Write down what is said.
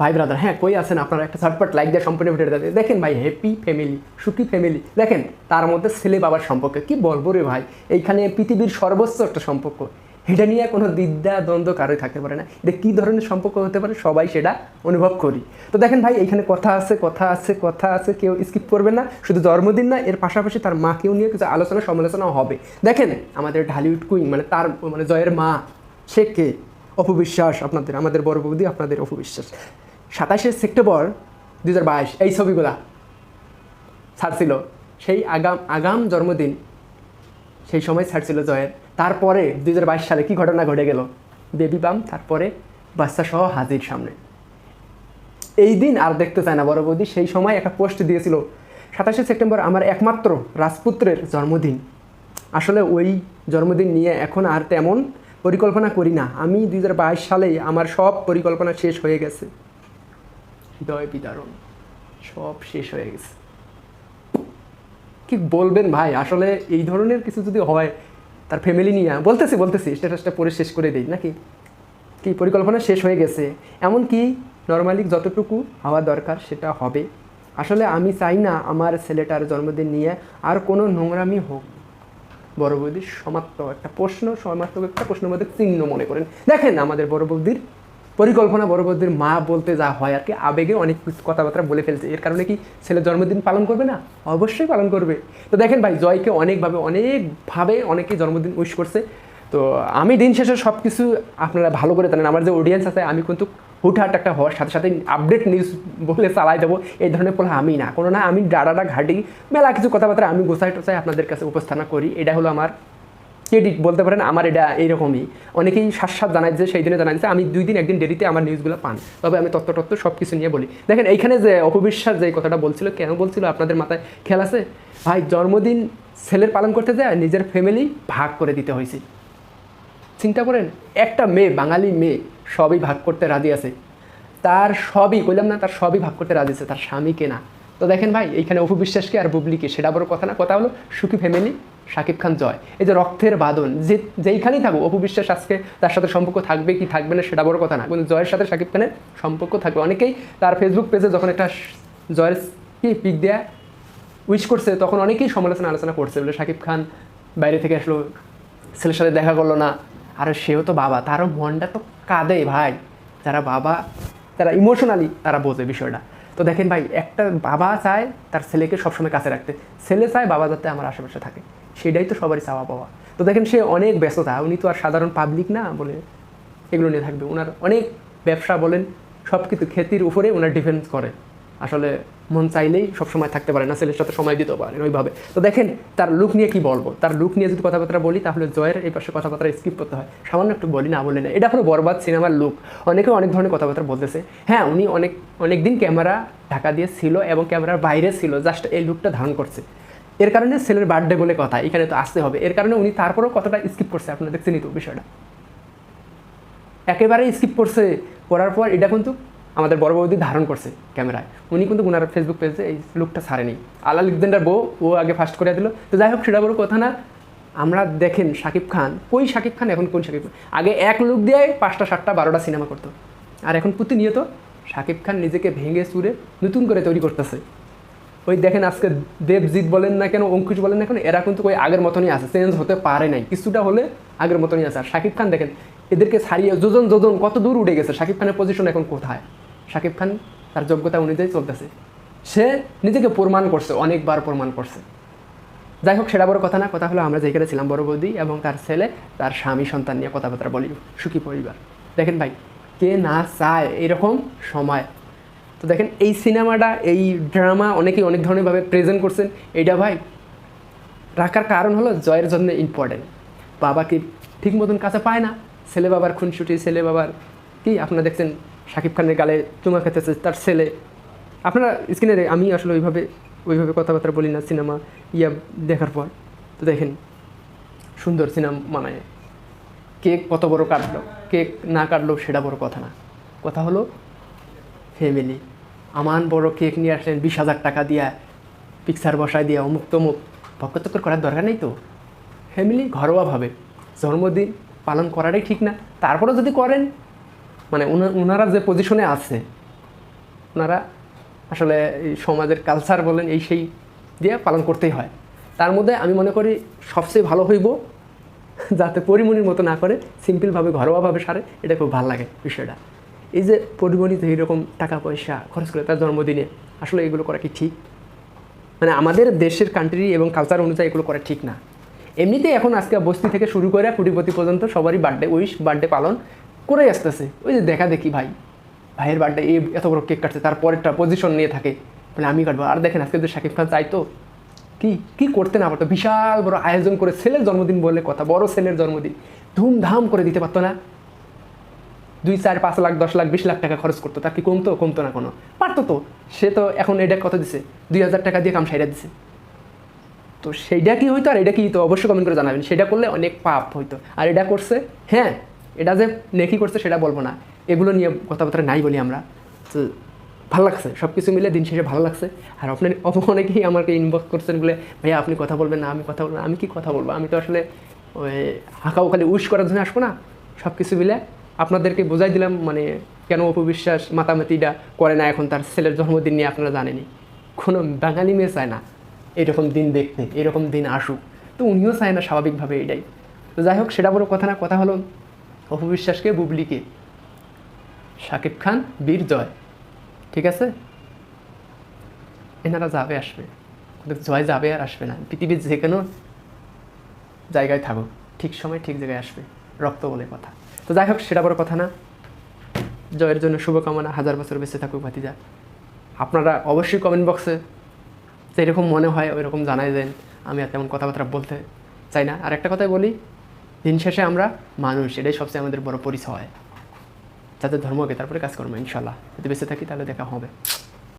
ভাই ব্রাদার হ্যাঁ কই আছেন আপনারা? একটা ঝটপট লাইক দিয়ে সম্পূর্ণ ভিডিওটা দেখেন। ভাই হ্যাপি ফ্যামিলি সুখী ফ্যামিলি দেখেন, তার মধ্যে ছেলে বাবার সম্পর্ক। কি বলব রে ভাই? এইখানে পৃথিবীর সর্বোচ্চ একটা সম্পর্ক। এটা নিয়ে কোনো দ্বিধা, দ্বন্দ্ব কারোই থাকতে পারে না। এটা কী ধরনের সম্পর্ক হতে পারে? সবাই সেটা অনুভব করি। তো দেখেন ভাই, এইখানে কথা আছে কথা আছে কথা আছে, কেউ স্কিপ করবে না। শুধু জন্মদিন না, এর পাশাপাশি তার মাকেও নিয়ে কিছু আলোচনা, সমালোচনা হবে। দেখেন, আমাদের ঢালিউড কুইন মানে তার মানে জয়ের মা, সে কে? অপবিশ্বাস আপনাদের, আমাদের বড় বৌদি, আপনাদের অপবিশ্বাস সাতাশে সেপ্টেম্বর দু হাজার বাইশ, এই ছবিগুলা ছাড়ছিল। সেই আগাম আগাম জন্মদিন, সেই সময় ছাড়ছিল জয়ের। তারপরে দু হাজার বাইশ সালে কি ঘটনা ঘটে গেল? বেবি বাম, তারপরে বাচ্চা সহ হাজির সামনে। এই দিন আর দেখতে চায় না বড় বৌদি। সেই সময় একটা পোস্ট দিয়েছিল, সাতাশে সেপ্টেম্বর আমার একমাত্র রাজপুত্রের জন্মদিন। আসলে ওই জন্মদিন নিয়ে এখন আর তেমন পরিকল্পনা করি না। আমি দুই সালেই আমার সব পরিকল্পনা শেষ হয়ে গেছে। হৃদয় বিদারণ সব শেষ হয়ে গেছে। কি বলবেন ভাই? আসলে এই ধরনের কিছু যদি হয়, তার ফ্যামিলি নিয়ে বলতেছি বলতেছি স্ট্যাটাসটা পরে শেষ করে দিই, নাকি? কি পরিকল্পনা শেষ হয়ে গেছে? এমন কি নর্মালি যতটুকু হওয়া দরকার সেটা হবে। আসলে আমি চাই না আমার ছেলেটার জন্মদিন নিয়ে আর কোনো নোংরামি হোক। বড় বৌদির সমাপ্ত একটা প্রশ্ন, সমাপ্ত একটা প্রশ্নের মধ্যে চিহ্ন মনে করেন। দেখেন আমাদের বড় বৌদির পরিকল্পনা বড় বৌদির মা বলতে যা হয় আর কি, আবেগে অনেক কিছু কথাবার্তা বলে ফেলছে। এর কারণে কি ছেলে জন্মদিন পালন করবে না? অবশ্যই পালন করবে। তো দেখেন ভাই, জয়কে অনেকভাবে অনেকভাবে অনেকে জন্মদিন উইশ করছে। তো আমি দিন শেষে সব কিছু আপনারা ভালো করে জানেন। আমার যে অডিয়েন্স আছে, আমি কিন্তু হুটহাট একটা হওয়ার সাথে সাথে আপডেট নিউজ বলে চালাই দেবো। এই ধরনের বলে আমি না। কোনো না, আমি ডাডাটা ঘাটি, মেলা কিছু কথাবার্তা আমি গোছাই টোছাই আপনাদের কাছে উপস্থাপনা করি। এটা হলো আমার ক্রেডিট বলতে পারেন, আমার এটা এইরকমই। অনেকেই সাত জানাই যে সেই দিনে জানাই যে আমি দুই দিন একদিন দেরিতে আমার নিউজগুলো পান। তবে আমি তত্ত্ব তত্ত্ব সব কিছু নিয়ে বলি। দেখেন, এইখানে যে অপবিশ্বাস যে কথাটা বলছিল, কেন বলছিল, আপনাদের মাথায় খেয়াল আছে? ভাই, জন্মদিন ছেলের পালন করতে যায়, নিজের ফ্যামিলি ভাগ করে দিতে হয়েছে। চিন্তা করেন, একটা মেয়ে, বাঙালি মেয়ে, সবই ভাগ করতে রাজি আছে। তার সবই বললাম না, তার সবই ভাগ করতে রাজি আছে, তার স্বামীকে না? তো দেখেন ভাই, এইখানে অপবিশ্বাসকে আর বুবলিকে সেটা বড় কথা না, কথা হলো সুখী ফ্যামিলি শাকিব খান জয়। এই যে রক্তের বাদন যে যেইখানেই থাকুক অপবিশ্বাস আজকে তার সাথে সম্পর্ক থাকবে কি থাকবে না সেটা বড় কথা না। কিন্তু জয়ের সাথে শাকিব খানের সম্পর্ক থাকবে। অনেকেই তার ফেসবুক পেজে যখন একটা জয়ের কি পিক দেয়া উইশ করছে, তখন অনেকেই সমালোচনা আলোচনা করছে। বলে শাকিব খান বাইরে থেকে আসলো, ছেলের সাথে দেখা করল না। আর সেও তো বাবা, তারও মনটা তো কাঁদে ভাই। যারা বাবা তারা ইমোশনালি তারা বোঝে বিষয়টা। তো দেখেন ভাই, একটা বাবা চায় তার ছেলেকে সবসময় কাছে রাখতে। ছেলে চায় বাবা যাতে আমার আশেপাশে থাকে। সেটাই তো সবারই চাওয়া পাওয়া। তো দেখেন সে অনেক ব্যস্ততা, উনি তো আর সাধারণ পাবলিক না বলে এগুলো নিয়ে থাকবে। ওনার অনেক ব্যবসা বলেন সব কিছু খ্যাতির উপরে ওনার ডিফেন্স করে। আসলে মন চাইলেই সবসময় থাকতে পারে না, ছেলের সাথে সময় দিতে পারেন ওইভাবে। তো দেখেন তার লুক নিয়ে কি বলব? তার লুক নিয়ে যদি কথাবার্তা বলি, তাহলে জয়ের এই পাশে কথাবার্তা স্কিপ করতে হয়। সামান্য একটু বলি, না বলি না। এটা হলো বরবাদ সিনেমার লুক অনেকে অনেক ধরনের কথাবার্তা বলতেছে। হ্যাঁ উনি অনেক অনেক দিন ক্যামেরা ঢাকা দিয়ে ছিল এবং ক্যামেরার বাইরে ছিল জাস্ট এই লুকটা ধারণ করছে। এর কারণে ছেলের বার্থডে বলে কথা, এখানে তো আসতে হবে। এর কারণে উনি তারপরেও কথাটা স্কিপ করছে। আপনারা দেখছেনই তো বিষয়টা। একেবারে স্কিপ করছে। করার পর এটা কিন্তু আমাদের বড় বৌদি ধারণ করছে ক্যামেরায়। উনি কিন্তু ওনার ফেসবুক পেজে এই লুকটা ছাড়েনি। আলা লিখদেন্ডার বউ, ও আগে ফার্স্ট করে দিল। তো যাই হোক, সেটা বড় কথা না। আমরা দেখেন শাকিব খান ওই শাকিব খান, এখন কোন শাকিব খান? আগে এক লুক দিয়ে পাঁচটা, সাতটা, বারোটা সিনেমা করতো। আর এখন প্রতিনিয়ত শাকিব খান নিজেকে ভেঙে চুরে নতুন করে তৈরি করতেছে। ওই দেখেন আজকে দেবজিৎ বলেন না কেন, অঙ্কুশ বলেন না কেন, এরা কিন্তু ওই আগের মতনই আছে চেঞ্জ হতে পারে নাই। কিছুটা হলে আগের মতনই আছে। আর শাকিব খান দেখেন, এদেরকে ছাড়িয়ে যোজন যোজন কত দূর উঠে গেছে। শাকিব খানের পজিশন এখন কোথায়? শাকিব খান তার যোগ্যতা অনুযায়ী চলতেছে। সে নিজেকে প্রমাণ করছে, অনেকবার প্রমাণ করছে। যাই হোক, সেটা বড় কথা না, কথা হলো আমরা যেখানে ছিলাম, বড় বৌদি এবং তার ছেলে, তার স্বামী, সন্তান নিয়ে কথাবার্তা বলি, সুখী পরিবার। দেখেন ভাই, কে না চায় এরকম সময়? তো দেখেন, এই সিনেমাটা, এই ড্রামা অনেকেই অনেক ধরনেরভাবে প্রেজেন্ট করছেন। এইটা ভাই, রাখার কারণ হলো জয়ের জন্য ইম্পর্টেন্ট বাবাকে ঠিক মতন কাছে পায় না। ছেলে বাবার খুনসুটি, ছেলে বাবার কি, আপনারা দেখছেন শাকিব খানের গালে চুমা খেতেছে তার ছেলে। আপনারা স্ক্রিনে আমি আসলে ওইভাবে ওইভাবে কথাবার্তা বলি না সিনেমা ইয়া দেখার পর। তো দেখেন, সুন্দর সিনেমা মানে কেক কত বড় কাটলো কেক না কাটলো সেটা বড় কথা না। কথা হলো ফ্যামিলি আমান বড় কেক নিয়ে আসলেন, বিশ হাজার টাকা দিয়া, পিকচার বসায় দিয়া, অমুক তমুক। ভক্কচক্কর করার দরকার নেই তো? ফ্যামিলি ঘরোয়াভাবে জন্মদিন পালন করাটাই ঠিক না। তারপরেও যদি করেন মানে ওনারা যে পজিশনে আছে ওনারা আসলে এই সমাজের কালচার বলেন, এই সেই দিয়ে পালন করতেই হয়। তার মধ্যে আমি মনে করি সবচেয়ে ভালো হইব, যাতে পরিমণির মতো না করে সিম্পলভাবে ঘরোয়াভাবে সারে। এটা খুব ভালো লাগে বিষয়টা। এই যে পরিমণিতে এইরকম টাকা পয়সা খরচ করে তার জন্মদিনে, আসলে এগুলো করা কি ঠিক? মানে আমাদের দেশের কান্ট্রি এবং কালচার অনুযায়ী এগুলো করা ঠিক না। এমনিতেই এখন আজকে বস্তি থেকে শুরু করে কুটিপতি পর্যন্ত সবারই বার্থডে উইশ বার্থডে পালন করে আসতেছে। ওই যে দেখা দেখি ভাই, ভাইয়ের বার্থডে এই এত বড় কেক কাটছে, তার পরেরটা পজিশন নিয়ে থাকে। বলে, আমি কাটবো। আর দেখেন আজকে যে শাকিব খান চাইতো কি কি করতে না পারতো? বিশাল বড় আয়োজন করে ছেলের জন্মদিন বলে কথা, বড় ছেলের জন্মদিন। ধুমধাম করে দিতে পারতো না। দুই, চার, পাঁচ লাখ, দশ লাখ, বিশ লাখ টাকা খরচ করতো। তার কি কমতো? কমতো না কোনো। পারতো তো। সে তো এখন এটা কত দিছে? দুই হাজার টাকা দিয়ে কাম সাইডা দিছে। তো সেইটা কি হইতো? আর এটা কি হইতো? অবশ্যই কমেন্ট করে জানাবেন। সেটা করলে অনেক পাপ হইতো। আর এটা করছে হ্যাঁ এটা যে নেকি করছে সেটা বলব না। এগুলো নিয়ে কথাবার্তা নাই বলি আমরা। তো ভালো লাগছে। সব কিছু মিলে দিন শেষে ভালো লাগছে। আর আপনার অনেকেই আমাকে ইনবক্স করছেন বলে, ভাইয়া, আপনি কথা বলবেন না, আমি কথা বলব আমি কি কথা বলব? আমি তো আসলে ওই হাঁকাও খালি উইশ করার জন্য আসব না? সব কিছু মিলে আপনাদেরকে বোঝাই দিলাম মানে কেন অপবিশ্বাস মাতামাতিটা করে না এখন তার ছেলের জন্মদিন নিয়ে আপনারা জানেনি কোনো বাঙালি মেয়ে চায় না, এরকম দিন দেখতে, এরকম দিন আসুক। তো উনিও চায় না স্বাভাবিকভাবে এটাই। তো যাই হোক, সেটা বড় কথা না, কথা হলো অপবিশ্বাসকে বুবলিকে। শাকিব খান, বীর জয়। ঠিক আছে? এনারা যাবে, আসবে। জয় যাবে আর আসবে না। পৃথিবীর যে কোনো জায়গায় থাকুক। ঠিক সময়, ঠিক জায়গায় আসবে। রক্ত বলে কথা। তো যাই হোক, সেটা বড় কথা না। জয়ের জন্য শুভকামনা, হাজার বছর বেঁচে থাকুক ভাতিজা। আপনারা অবশ্যই কমেন্ট বক্সে যেরকম মনে হয় ওই রকম জানাই দেন। আমি আর তেমন কথাবার্তা বলতে চাই না। আর একটা কথাই বলি, দিন শেষে আমরা মানুষ, এটাই সবচেয়ে আমাদের বড় পরিচয়। যাতে ধর্মকে তারপরে কাজ করব ইনশাল্লাহ যদি বেঁচে থাকি, তাহলে দেখা হবে।